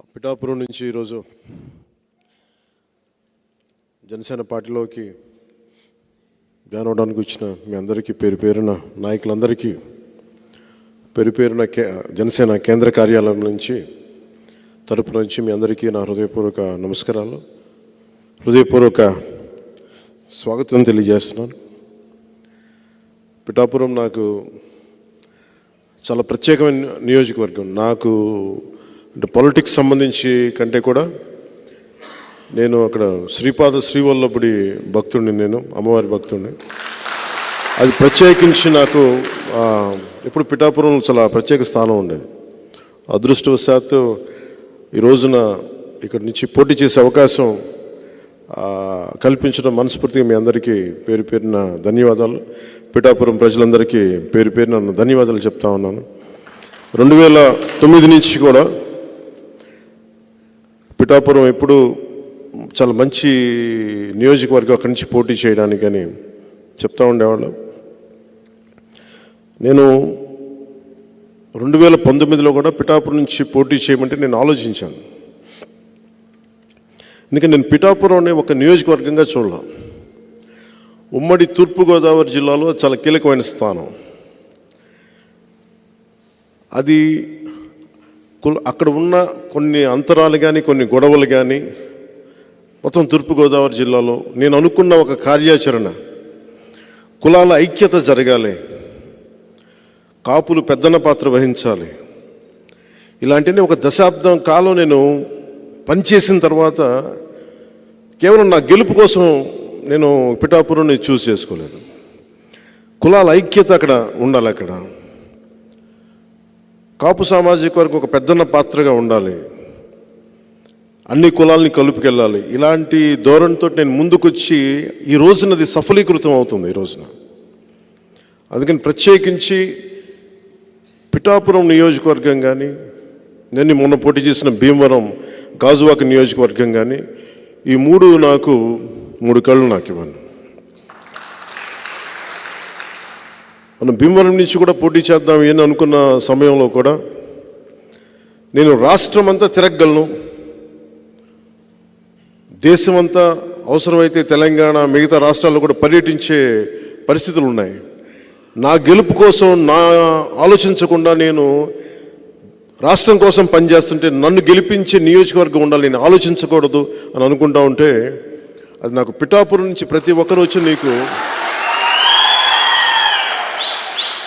పిఠాపురం నుంచి ఈరోజు జనసేన పార్టీలోకి జాయిన్ అవడానికి వచ్చిన మీ అందరికీ పేరు పేరున నాయకులందరికీ పేరు పేరున కే జనసేన కేంద్ర కార్యాలయం నుంచి తరపు నుంచి మీ అందరికీ నా హృదయపూర్వక నమస్కారాలు. హృదయపూర్వక స్వాగతం తెలియజేస్తున్నాను. పిఠాపురం నాకు చాలా ప్రత్యేకమైన నియోజకవర్గం. నాకు అంటే పాలిటిక్స్ సంబంధించి కంటే కూడా నేను అక్కడ శ్రీపాద శ్రీవల్లభుడి భక్తుడిని నేను అమ్మవారి భక్తుడిని. అది ప్రత్యేకించి నాకు ఇప్పుడు ఎప్పుడు పిఠాపురం చాలా ప్రత్యేక స్థానం ఉండేది. అదృష్టవశాత్తు ఈ రోజున ఇక్కడి నుంచి పోటీ చేసే అవకాశం కల్పించడం మనస్ఫూర్తిగా మీ అందరికీ పేరు పేరిన ధన్యవాదాలు. పిఠాపురం ప్రజలందరికీ పేరు పేరున ధన్యవాదాలు చెప్తా ఉన్నాను. రెండు వేల తొమ్మిది నుంచి కూడా పిఠాపురం ఎప్పుడు చాలా మంచి నియోజకవర్గం అక్కడి నుంచి పోటీ చేయడానికని చెప్తా ఉండేవాళ్ళు. నేను రెండు వేల పంతొమ్మిదిలో కూడా పిఠాపురం నుంచి పోటీ చేయమంటే నేను ఆలోచించాను. ఎందుకంటే నేను పిఠాపురం ఒక నియోజకవర్గంగా చూడాల. ఉమ్మడి తూర్పుగోదావరి జిల్లాలో చాలా కీలకమైన స్థానం. అది అక్కడ ఉన్న కొన్ని అంతరాలు కానీ కొన్ని గొడవలు కానీ మొత్తం తూర్పుగోదావరి జిల్లాలో నేను అనుకున్న ఒక కార్యాచరణ. కులాల ఐక్యత జరగాలి. కాపులు పెద్దన పాత్ర వహించాలి. ఇలాంటివి ఒక దశాబ్దం కాలం నేను పనిచేసిన తర్వాత కేవలం నా గెలుపు కోసం నేను పిఠాపురం చూస్ చేసుకోలేదు. కులాల ఐక్యత అక్కడ ఉండాలి అక్కడ. కాపు సామాజిక వర్గం ఒక పెద్దన్న పాత్రగా ఉండాలి. అన్ని కులాల్ని కలుపుకెళ్ళాలి. ఇలాంటి ధోరణితో నేను ముందుకొచ్చి ఈ రోజున అది సఫలీకృతం అవుతుంది ఈ రోజున. అందుకని ప్రత్యేకించి పిఠాపురం నియోజకవర్గం కానీ నేను మొన్న పోటీ చేసిన భీమవరం గాజువాక నియోజకవర్గం కానీ ఈ మూడు నాకు మూడు కళ్ళు నాకు ఇవ్వను మనం భీమవరం నుంచి కూడా పోటీ చేద్దాం అని అనుకున్న సమయంలో కూడా నేను రాష్ట్రం అంతా తిరగలను దేశమంతా అవసరమైతే తెలంగాణ మిగతా రాష్ట్రాల్లో కూడా పర్యటించే పరిస్థితులు ఉన్నాయి. నా గెలుపు కోసం నా ఆలోచించకుండా నేను రాష్ట్రం కోసం పనిచేస్తుంటే నన్ను గెలిపించే నియోజకవర్గం ఉండాలి నేను ఆలోచించకూడదు అని అనుకుంటా ఉంటే అది నాకు పిఠాపురం నుంచి ప్రతి ఒక్కరు వచ్చి నీకు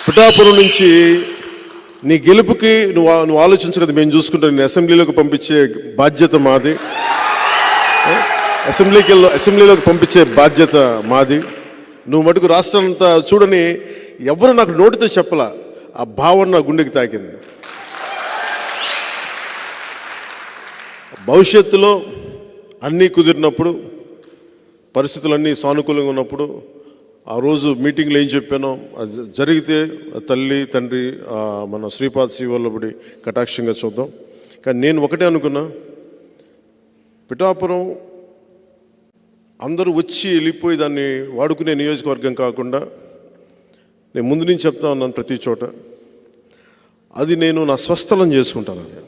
పిఠాపురం నుంచి నీ గెలుపుకి నువ్వు నువ్వు ఆలోచించలేదు మేము చూసుకుంటాం. నేను అసెంబ్లీలోకి పంపించే బాధ్యత మాది. అసెంబ్లీకి అసెంబ్లీలోకి పంపించే బాధ్యత మాది. నువ్వు మటుకు రాష్ట్రం అంతా చూడని ఎవరు నాకు నోటితో చెప్పలా. ఆ భావన నా గుండెకి తాకింది. భవిష్యత్తులో అన్నీ కుదిరినప్పుడు పరిస్థితులన్నీ సానుకూలంగా ఉన్నప్పుడు ఆ రోజు మీటింగ్లో ఏం చెప్పానో అది జరిగితే తల్లి తండ్రి మన శ్రీపాద్ శ్రీవల్లభుడి కటాక్షంగా చూద్దాం. కానీ నేను ఒకటే అనుకున్నా పిఠాపురం అందరూ వచ్చి వెళ్ళిపోయి దాన్ని వాడుకునే నియోజకవర్గం కాకుండా నేను ముందు నుంచి చెప్తా ఉన్నాను ప్రతి చోట అది నేను నా స్వస్థలం చేసుకుంటాను అది.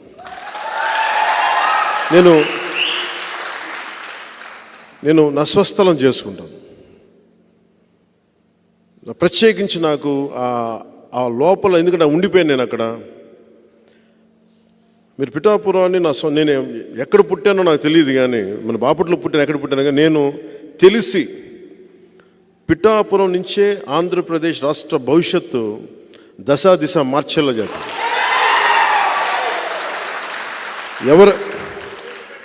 నేను నేను నా స్వస్థలం చేసుకుంటాను. ప్రత్యేకించి నాకు ఆ- ఆ లోపల ఎందుకంటే ఉండిపోయాను నేను అక్కడ. మీరు పిఠాపురాన్ని నా సొ నేను ఎక్కడ పుట్టానో నాకు తెలియదు కానీ మన బాపట్లో పుట్టాను ఎక్కడ పుట్టాను కానీ నేను తెలిసి పిఠాపురం నుంచే ఆంధ్రప్రదేశ్ రాష్ట్ర భవిష్యత్తు దశా దిశ మార్చేలా చేద్దాం. ఎవరు